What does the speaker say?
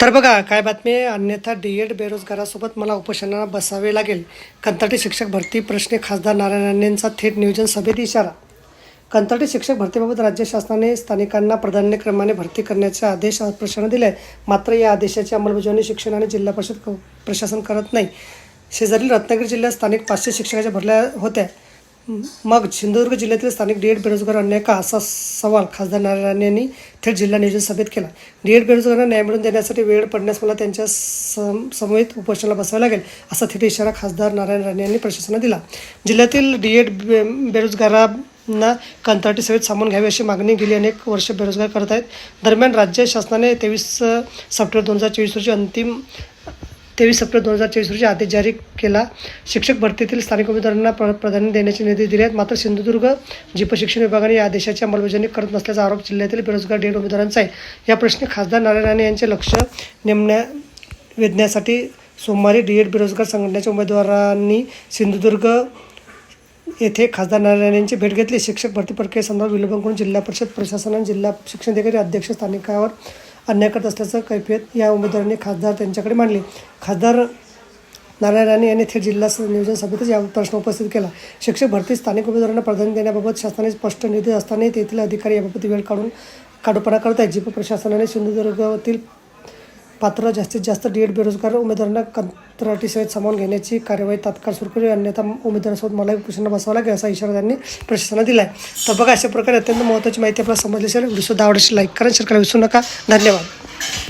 तर बघा काय बातमी आहे? अन्यथा डी एड बेरोजगारासोबत मला उपोषणाला बसावे लागेल. कंत्राटी शिक्षक भरती प्रश्ने खासदार नारायण राणेंचा थेट नियोजन सभेत इशारा. कंत्राटी शिक्षक भरतीबाबत राज्य शासनाने स्थानिकांना प्राधान्यक्रमाने भरती करण्याचे आदेश प्रशासनाने दिले आहे मात्र या आदेशाची अंमलबजावणी शिक्षण आणि जिल्हा परिषद क- प्रशासन करत नाही. शेजारील रत्नागिरी जिल्ह्यात स्थानिक पाचशे शिक्षकाच्या भरल्या होत्या. मग सिंधुदुर्ग जिल्ह्यातील स्थानिक डीएड बेरोजगार अन्याय का असा सवाल खासदार नारायण यांनी थेट जिल्हा नियोजन सभेत केला. डीएड बेरोजगारांना न्याय मिळवून देण्यासाठी वेळ पडण्यास मला त्यांच्या सम समवेत उपोषणाला बसावे लागेल असा थेट इशारा खासदार नारायण राणे यांनी प्रशासनाला दिला. जिल्ह्यातील डीएड बे बेरोजगारांना कंत्राटी सेवेत सामावून घ्यावी अशी मागणी गेली अनेक वर्ष बेरोजगार करत आहेत दरम्यान राज्य शासनाने तेवीस सप्टेंबर दोन हजार चोवीस रोजी अंतिम तेवीस सप्टेंबर दोन हजार चोवीस रोजी आदेश जारी केला. शिक्षक भरतीतील स्थानिक उमेदवारांना प्र प्राधान्य देण्याचे निर्देश दिले आहेत. मात्र सिंधुदुर्ग जिप शिक्षण विभागाने या आदेशाची अंमलबजावणी करत नसल्याचा आरोप जिल्ह्यातील बेरोजगार डेड उमेदवारांचा आहे. या प्रश्नी खासदार नारायण राणे यांचे लक्ष नेमण्या वेधण्यासाठी सोमवारी डी एड बेरोजगार संघटनेच्या उमेदवारांनी सिंधुदुर्ग येथे खासदार नारायण यांची भेट घेतली. शिक्षक भरती प्रक्रियेसंदर्भात विलंब करून जिल्हा परिषद प्रशासनाने जिल्हा शिक्षण अधिकारी अध्यक्ष स्थानिकावर अन्याय करत असल्याचं कैफियत या उमेदवारांनी खासदार त्यांच्याकडे मांडली. खासदार नारायण राणे यांनी थेट जिल्हा नियोजन सभेतच या प्रश्न उपस्थित केला. शिक्षक भरती स्थानिक उमेदवारांना प्राधान्य देण्याबाबत शासनाने स्पष्ट निर्देश असतानाही तेथील अधिकारी याबाबत वेळ काढून काढूपणा करत आहेत जिप प्रशासनाने सिंधुदुर्गातील पात्र जास्तीत जास्त डीएड बेरोजगार उमेदवारांना कंत्राटी सेवेत सामावून घेण्याची कार्यवाही तात्काळ सुरू करावी अन्यथा उमेदवारांसोबत मला प्रश्न बसावा लागेल असा इशारा त्यांनी प्रशासनाला दिला आहे तर बघा अशा प्रकारे अत्यंत महत्त्वाची माहिती आपल्याला समजली असेल व्हिडिओ सुद्धा आवडेल लाईक करा शेअर करा विसरू नका. धन्यवाद.